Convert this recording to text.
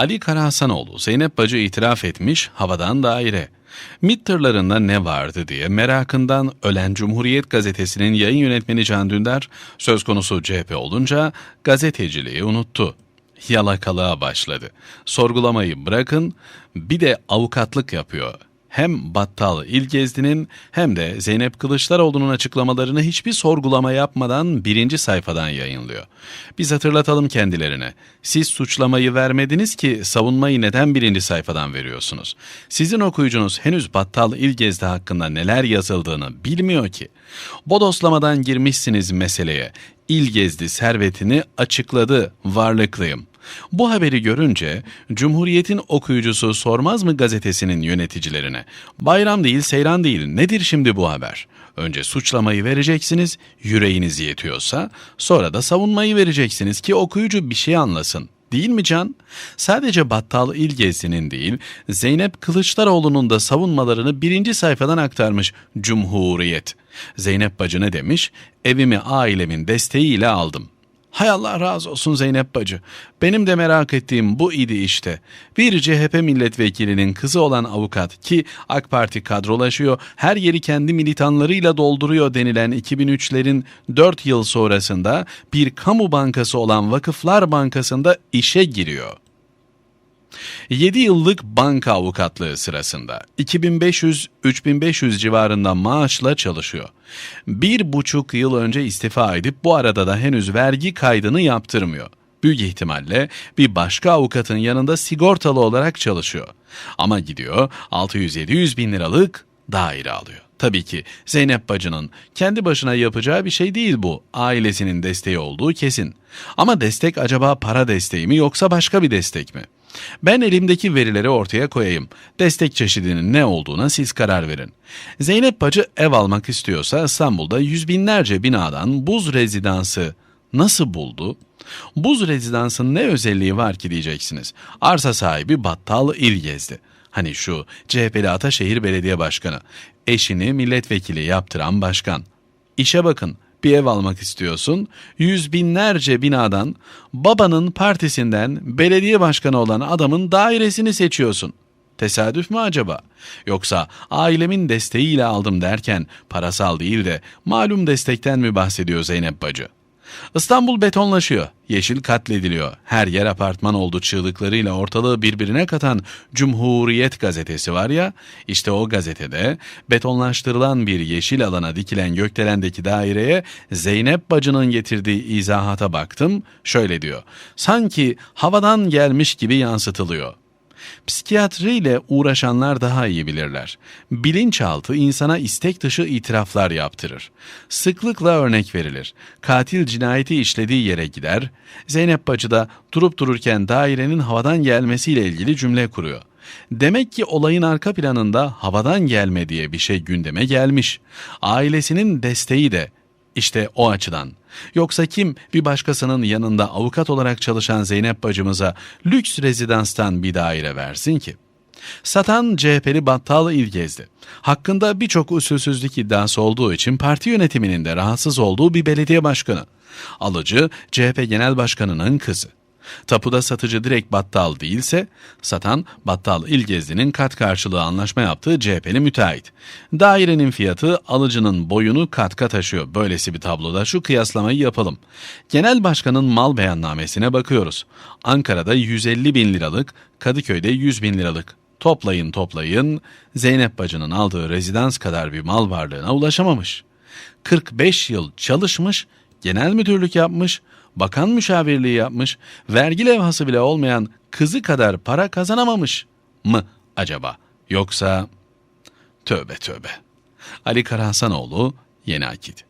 Ali Karahasanoğlu, Zeynep Bacı itiraf etmiş, havadan daire. MİT tırlarında ne vardı diye merakından ölen Cumhuriyet Gazetesi'nin yayın yönetmeni Can Dündar, söz konusu CHP olunca gazeteciliği unuttu. Yalakalığa başladı. Sorgulamayı bırakın, bir de avukatlık yapıyor hem Battal İlgezdi'nin hem de Zeynep Kılıçdaroğlu'nun açıklamalarını hiçbir sorgulama yapmadan birinci sayfadan yayınlıyor. Biz hatırlatalım kendilerine. Siz suçlamayı vermediniz ki savunmayı neden birinci sayfadan veriyorsunuz? Sizin okuyucunuz henüz Battal İlgezdi hakkında neler yazıldığını bilmiyor ki. Bodoslamadan girmişsiniz meseleye. İlgezdi servetini açıkladı, varlıklıyım. Bu haberi görünce Cumhuriyet'in okuyucusu sormaz mı gazetesinin yöneticilerine? Bayram değil, seyran değil. Nedir şimdi bu haber? Önce suçlamayı vereceksiniz, yüreğiniz yetiyorsa, sonra da savunmayı vereceksiniz ki okuyucu bir şey anlasın. Değil mi Can? Sadece Battal İlgesi'nin değil, Zeynep Kılıçdaroğlu'nun da savunmalarını birinci sayfadan aktarmış Cumhuriyet. Zeynep bacı ne demiş? Evimi ailemin desteğiyle aldım. Hay Allah razı olsun Zeynep bacı. Benim de merak ettiğim bu idi işte. Bir CHP milletvekilinin kızı olan avukat ki AK Parti kadrolaşıyor, her yeri kendi militanlarıyla dolduruyor denilen 2003'lerin 4 yıl sonrasında bir kamu bankası olan Vakıflar Bankası'nda işe giriyor. 7 yıllık banka avukatlığı sırasında 2500-3500 civarında maaşla çalışıyor. Bir buçuk yıl önce istifa edip bu arada da henüz vergi kaydını yaptırmıyor. Büyük ihtimalle bir başka avukatın yanında sigortalı olarak çalışıyor. Ama gidiyor 600-700 bin liralık daire alıyor. Tabii ki Zeynep bacının kendi başına yapacağı bir şey değil bu. Ailesinin desteği olduğu kesin. Ama destek acaba para desteği mi yoksa başka bir destek mi? Ben elimdeki verileri ortaya koyayım. Destek çeşidinin ne olduğuna siz karar verin. Zeynep Bacı ev almak istiyorsa İstanbul'da yüz binlerce binadan buz rezidansı nasıl buldu? Buz rezidansın ne özelliği var ki diyeceksiniz. Arsa sahibi Battal İlgez'di. Hani şu CHP'li Ataşehir Belediye Başkanı. Eşini milletvekili yaptıran başkan. İşe bakın bir ev almak istiyorsun. Yüz binlerce binadan babanın partisinden belediye başkanı olan adamın dairesini seçiyorsun. Tesadüf mü acaba? Yoksa ailemin desteğiyle aldım derken parasal değil de malum destekten mi bahsediyor Zeynep Bacı? İstanbul betonlaşıyor, yeşil katlediliyor. Her yer apartman oldu çığlıklarıyla ortalığı birbirine katan Cumhuriyet gazetesi var ya, işte o gazetede betonlaştırılan bir yeşil alana dikilen gökdelendeki daireye Zeynep bacının getirdiği izahata baktım, şöyle diyor. Sanki havadan gelmiş gibi yansıtılıyor. Psikiyatriyle uğraşanlar daha iyi bilirler. Bilinçaltı insana istek dışı itiraflar yaptırır. Sıklıkla örnek verilir. Katil cinayeti işlediği yere gider. Zeynep Bacı da durup dururken dairenin havadan gelmesiyle ilgili cümle kuruyor. Demek ki olayın arka planında havadan gelme diye bir şey gündeme gelmiş. Ailesinin desteği de işte o açıdan. Yoksa kim bir başkasının yanında avukat olarak çalışan Zeynep bacımıza lüks rezidanstan bir daire versin ki? Satan CHP'li Battal İlgezdi. Hakkında birçok usulsüzlük iddiası olduğu için parti yönetiminin de rahatsız olduğu bir belediye başkanı. Alıcı CHP Genel Başkanı'nın kızı. Tapuda satıcı direkt battal değilse, satan battal İlgezli'nin kat karşılığı anlaşma yaptığı CHP'li müteahhit. Dairenin fiyatı alıcının boyunu kat kat aşıyor. Böylesi bir tabloda şu kıyaslamayı yapalım. Genel başkanın mal beyannamesine bakıyoruz. Ankara'da 150 bin liralık, Kadıköy'de 100 bin liralık. Toplayın toplayın, Zeynep bacının aldığı rezidans kadar bir mal varlığına ulaşamamış. 45 yıl çalışmış, genel müdürlük yapmış, bakan müşavirliği yapmış, vergi levhası bile olmayan kızı kadar para kazanamamış mı acaba? Yoksa tövbe tövbe. Ali Karahasanoğlu Yeni Akit